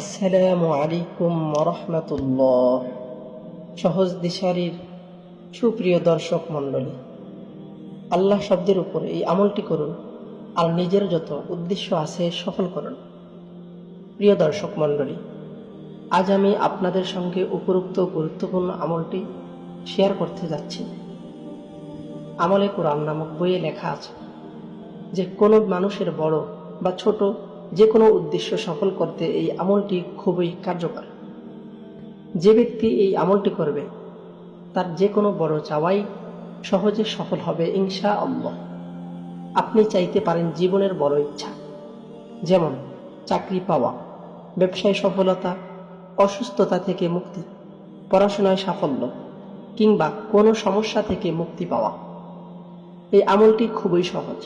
আসসালামু আলাইকুম রহমতুল্লাহ সহজ দিশারির সুপ্রিয় দর্শক মণ্ডলী, আল্লাহ শব্দের উপর এই আমলটি করুন, আর নিজের যত উদ্দেশ্য আছে সফল করুন। প্রিয় দর্শক মণ্ডলী, আজ আমি আপনাদের সঙ্গে উপরোক্ত গুরুত্বপূর্ণ আমলটি শেয়ার করতে যাচ্ছি। আমলে কোরআন নামক বইয়ে লেখা আছে যে, কোনো মানুষের বড় বা ছোট যে কোনো উদ্দেশ্য সফল করতে এই আমলটি খুবই কার্যকর। যে ব্যক্তি এই আমলটি করবে, তার যে কোনো বড় চাওয়াই সহজে সফল হবে ইনশা আল্লাহ আপনি চাইতে পারেন জীবনের বড় ইচ্ছা, যেমন চাকরি পাওয়া, ব্যবসায় সফলতা, অসুস্থতা থেকে মুক্তি, পড়াশোনায় সাফল্য, কিংবা কোনো সমস্যা থেকে মুক্তি পাওয়া। এই আমলটি খুবই সহজ,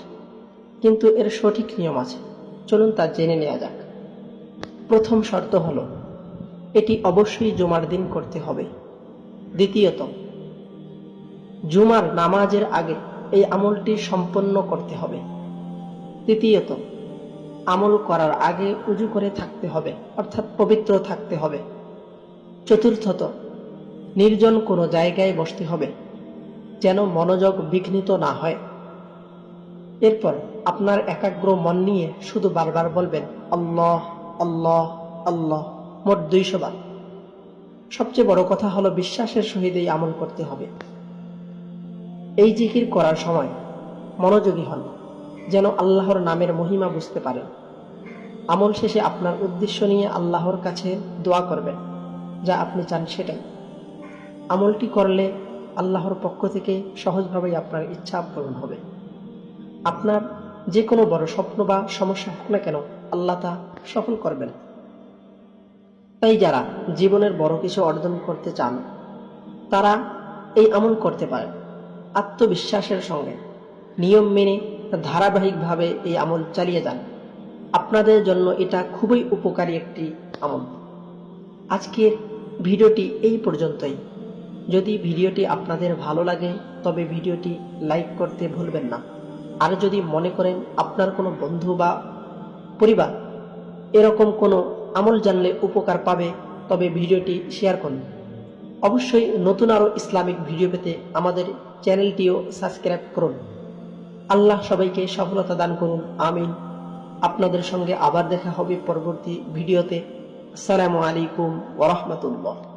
কিন্তু এর সঠিক নিয়ম আছে। চলুন তা জেনে নেওয়া যাক। প্রথম শর্ত হলো, এটি অবশ্যই জুমার দিন করতে হবে। দ্বিতীয়ত, জুমার নামাজের আগে এই আমলটি সম্পন্ন করতে হবে। তৃতীয়ত, আমল করার আগে উজু করে থাকতে হবে, অর্থাৎ পবিত্র থাকতে হবে। চতুর্থত, নির্জন কোনো জায়গায় বসতে হবে, যেন মনোযোগ বিঘ্নিত না হয়। এরপর আপনার একাগ্র মন নিয়ে শুধু বারবার বলবেন, আল্লাহ আল্লাহ আল্লাহ। মোট দুইশো বার। সবচেয়ে বড় কথা হলো বিশ্বাসের সহিত এই আমল করতে হবে। এই জিকির করার সময় মনোযোগী হন, যেন আল্লাহর নামের মহিমা বুঝতে পারেন। আমল শেষে আপনার উদ্দেশ্য নিয়ে আল্লাহর কাছে দোয়া করবেন, যা আপনি চান সেটাই। আমলটি করলে আল্লাহর পক্ষ থেকে সহজভাবেই আপনার ইচ্ছা পূরণ হবে। আপনার যে কোনো বড় স্বপ্ন বা সমস্যা হোক না কেন, আল্লাহ তা সফল করবেন। তাই যারা জীবনের বড় কিছু অর্জন করতে চান, তারা এই আমল করতে পারেন আত্মবিশ্বাসের সঙ্গে। নিয়ম মেনে ধারাবাহিকভাবে এই আমল চালিয়ে যান। আপনাদের জন্য এটা খুবই উপকারী একটি আমল। আজকের ভিডিওটি এই পর্যন্তই। যদি ভিডিওটি আপনাদের ভালো লাগে, তবে ভিডিওটি লাইক করতে ভুলবেন না। আর যদি মনে করেন আপনার কোনো বন্ধু বা পরিবার এরকম কোনো আমল জানলে উপকার পাবে, তবে ভিডিওটি শেয়ার করুন। অবশ্যই নতুন আরও ইসলামিক ভিডিও পেতে আমাদের চ্যানেলটিও সাবস্ক্রাইব করুন। আল্লাহ সবাইকে সফলতা দান করুন, আমিন। আপনাদের সঙ্গে আবার দেখা হবে পরবর্তী ভিডিওতে। আসসালামু আলাইকুম ওরহমতুল্লাহ